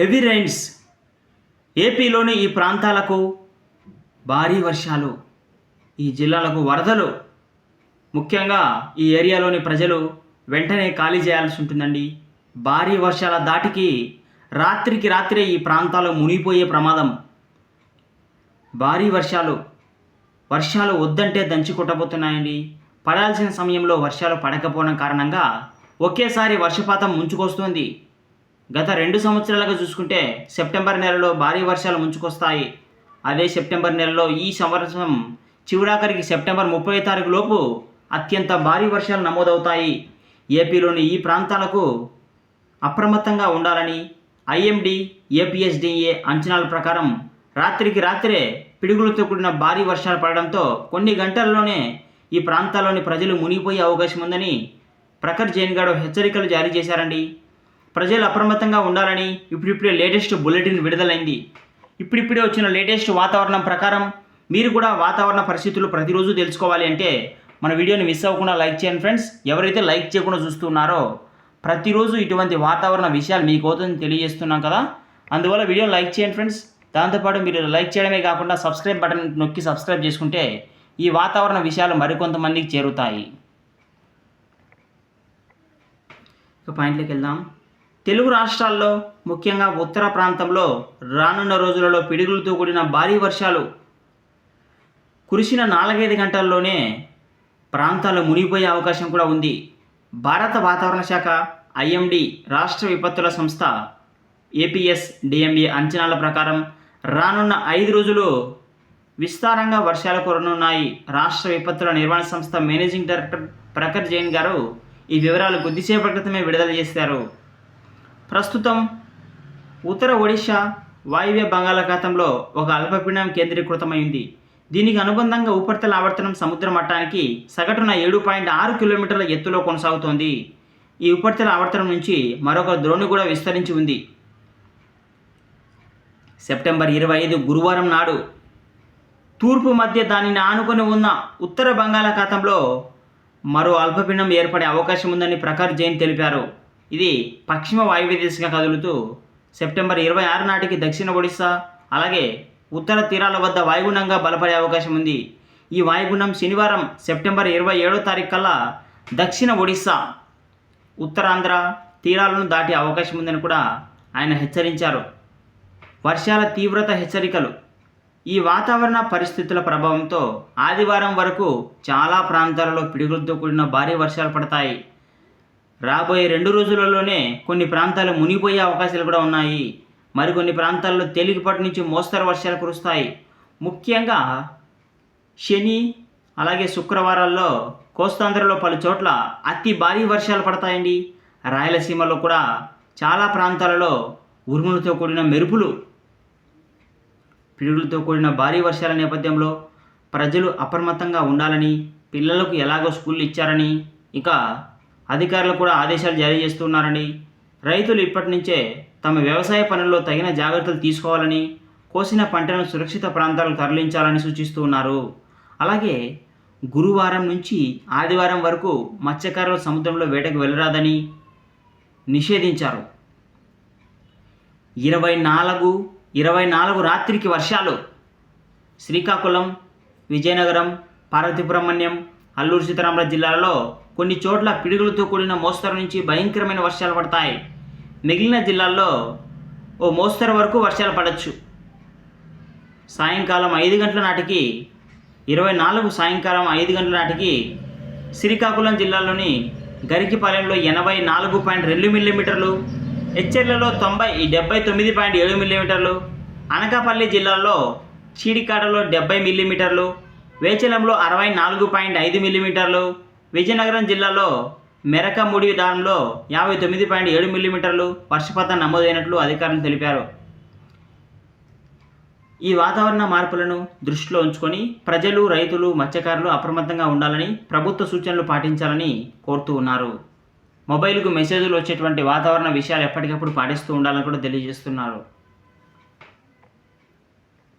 Heavy rains. ఏపీలోని ఈ ప్రాంతాలకు భారీ వర్షాలు ఈ జిల్లాలకు వరదలు. ముఖ్యంగా ఈ ఏరియాలోని ప్రజలు వెంటనే ఖాళీ చేయాల్సి ఉంటుందండి. భారీ వర్షాల దాటికి రాత్రికి రాత్రే ఈ ప్రాంతాలు మునిగిపోయే ప్రమాదం. భారీ వర్షాలు వర్షాలు వద్దంటే దంచి కొట్టబోతున్నాయండి. పడాల్సిన సమయంలో వర్షాలు పడకపోవడం కారణంగా ఒకేసారి వర్షపాతం ముంచుకొస్తుంది. గత రెండు సంవత్సరాలుగా చూసుకుంటే సెప్టెంబర్ నెలలో భారీ వర్షాలు ముంచుకొస్తాయి. అదే సెప్టెంబర్ నెలలో ఈ సంవత్సరం చివరాఖరికి సెప్టెంబర్ ముప్పై తారీఖు లోపు అత్యంత భారీ వర్షాలు నమోదవుతాయి. ఏపీలోని ఈ ప్రాంతాలకు అప్రమత్తంగా ఉండాలని ఐఎండి ఏపీఎస్డిఏ అంచనాల ప్రకారం రాత్రికి రాత్రే పిడుగులతో కూడిన భారీ వర్షాలు పడడంతో కొన్ని గంటల్లోనే ఈ ప్రాంతాల్లోని ప్రజలు మునిగిపోయే అవకాశం ఉందని ప్రఖర్ జైన్ గారు హెచ్చరికలు జారీ చేశారండి. ప్రజలు అప్రమత్తంగా ఉండాలని ఇప్పుడిప్పుడే లేటెస్ట్ బులెటిన్ విడుదలైంది. ఇప్పుడిప్పుడే వచ్చిన లేటెస్ట్ వాతావరణం ప్రకారం మీరు కూడా వాతావరణ పరిస్థితులు ప్రతిరోజు తెలుసుకోవాలి అంటే మన వీడియోని మిస్ అవ్వకుండా లైక్ చేయండి ఫ్రెండ్స్. ఎవరైతే లైక్ చేయకుండా చూస్తున్నారో ప్రతిరోజు ఇటువంటి వాతావరణ విషయాలు మీకోసం తెలియజేస్తున్నాం కదా. అందువల్ల వీడియోని లైక్ చేయండి ఫ్రెండ్స్. దాంతోపాటు మీరు లైక్ చేయడమే కాకుండా సబ్స్క్రైబ్ బటన్ నొక్కి సబ్స్క్రైబ్ చేసుకుంటే ఈ వాతావరణ విషయాలు మరికొంతమందికి చేరుతాయి. ఇక పాయింట్లోకి వెళ్దాం. తెలుగు రాష్ట్రాల్లో ముఖ్యంగా ఉత్తర ప్రాంతంలో రానున్న రోజులలో పిడుగులతో కూడిన భారీ వర్షాలు కురిసిన నాలుగైదు గంటల్లోనే ప్రాంతాలు మునిగిపోయే అవకాశం కూడా ఉంది. భారత వాతావరణ శాఖ ఐఎండి రాష్ట్ర విపత్తుల సంస్థ ఏపీఎస్ డిఎంఏ అంచనాల ప్రకారం రానున్న ఐదు రోజులు విస్తారంగా వర్షాలు కురనున్నాయి. రాష్ట్ర విపత్తుల నిర్వహణ సంస్థ మేనేజింగ్ డైరెక్టర్ ప్రఖర్ జైన్ గారు ఈ వివరాలు కొద్దిసేపటి క్రితమే విడుదల చేశారు. ప్రస్తుతం ఉత్తర ఒడిశా వాయువ్య బంగాళాఖాతంలో ఒక అల్పపీడనం కేంద్రీకృతమైంది. దీనికి అనుబంధంగా ఉపరితల ఆవర్తనం సముద్ర మట్టానికి సగటున ఏడు పాయింట్ ఆరు కిలోమీటర్ల ఎత్తులో కొనసాగుతోంది. ఈ ఉపరితల ఆవర్తనం నుంచి మరొక ద్రోణి కూడా విస్తరించి ఉంది. సెప్టెంబర్ ఇరవై ఐదు గురువారం నాడు తూర్పు మధ్య దానిని ఆనుకొని ఉన్న ఉత్తర బంగాళాఖాతంలో మరో అల్పపీడనం ఏర్పడే అవకాశం ఉందని ప్రఖర్ జైన్ తెలిపారు. ఇది పశ్చిమ వాయువ్య దిశగా కదులుతూ సెప్టెంబర్ ఇరవై ఆరు నాటికి దక్షిణ ఒడిశా అలాగే ఉత్తర తీరాల వద్ద వాయుగుణంగా బలపడే అవకాశం ఉంది. ఈ వాయుగుణం శనివారం సెప్టెంబర్ ఇరవై ఏడో తారీఖు కల్లా దక్షిణ ఒడిశా ఉత్తరాంధ్ర తీరాలను దాటే అవకాశం ఉందని కూడా ఆయన హెచ్చరించారు. వర్షాల తీవ్రత హెచ్చరికలు. ఈ వాతావరణ పరిస్థితుల ప్రభావంతో ఆదివారం వరకు చాలా ప్రాంతాలలో పిడుగులతో కూడిన భారీ వర్షాలు పడతాయి. రాబోయే రెండు రోజులలోనే కొన్ని ప్రాంతాలు మునిగిపోయే అవకాశాలు కూడా ఉన్నాయి. మరికొన్ని ప్రాంతాల్లో తేలికపాటి నుంచి మోస్తరు వర్షాలు కురుస్తాయి. ముఖ్యంగా శని అలాగే శుక్రవారాల్లో కోస్తాంధ్రలో పలు చోట్ల అతి భారీ వర్షాలు పడతాయండి. రాయలసీమలో కూడా చాలా ప్రాంతాలలో ఉరుములతో కూడిన మెరుపులు పిడుగులతో కూడిన భారీ వర్షాల నేపథ్యంలో ప్రజలు అప్రమత్తంగా ఉండాలని పిల్లలకు ఎలాగో స్కూళ్ళు ఇచ్చారని ఇక అధికారులు కూడా ఆదేశాలు జారీ చేస్తున్నారని రైతులు ఇప్పటి నుంచే తమ వ్యవసాయ పనుల్లో తగిన జాగ్రత్తలు తీసుకోవాలని కోసిన పంటను సురక్షిత ప్రాంతాలకు తరలించాలని సూచిస్తూ ఉన్నారు. అలాగే గురువారం నుంచి ఆదివారం వరకు మత్స్యకారులు సముద్రంలో వేటకు వెళ్ళరాదని నిషేధించారు. ఇరవై నాలుగు ఇరవై నాలుగు రాత్రికి వర్షాలు శ్రీకాకుళం విజయనగరం పార్వతీపురమణ్యం అల్లూరు సీతారామరాజు జిల్లాలో కొన్ని చోట్ల పిడుగులతో కూడిన మోస్తరు నుంచి భయంకరమైన వర్షాలు పడతాయి. మిగిలిన జిల్లాల్లో ఓ మోస్తరు వరకు వర్షాలు పడవచ్చు సాయంకాలం ఐదు గంటల నాటికి ఇరవై నాలుగు సాయంకాలం ఐదు గంటల నాటికి శ్రీకాకుళం జిల్లాలోని గరికిపాలెంలో ఎనభై నాలుగు పాయింట్ రెండు మిల్లీమీటర్లు హెచ్చెర్లలో తొంభై డెబ్బై తొమ్మిది పాయింట్ ఏడు మిల్లీమీటర్లు అనకాపల్లి జిల్లాలో చీడికాడలో డెబ్బై మిల్లీమీటర్లు వేచలంలో అరవై నాలుగు పాయింట్ ఐదు మిల్లీమీటర్లు విజయనగరం జిల్లాలో మెరకముడి డాంలో యాభై తొమ్మిది పాయింట్ ఏడు మిల్లీమీటర్లు వర్షపాతం నమోదైనట్లు అధికారులు తెలిపారు. ఈ వాతావరణ మార్పులను దృష్టిలో ఉంచుకొని ప్రజలు రైతులు మత్స్యకారులు అప్రమత్తంగా ఉండాలని ప్రభుత్వ సూచనలు పాటించాలని కోరుతూ ఉన్నారు. మొబైల్కు మెసేజ్లు వచ్చేటువంటి వాతావరణ విషయాలు ఎప్పటికప్పుడు పాటిస్తూ ఉండాలని కూడా తెలియజేస్తున్నారు.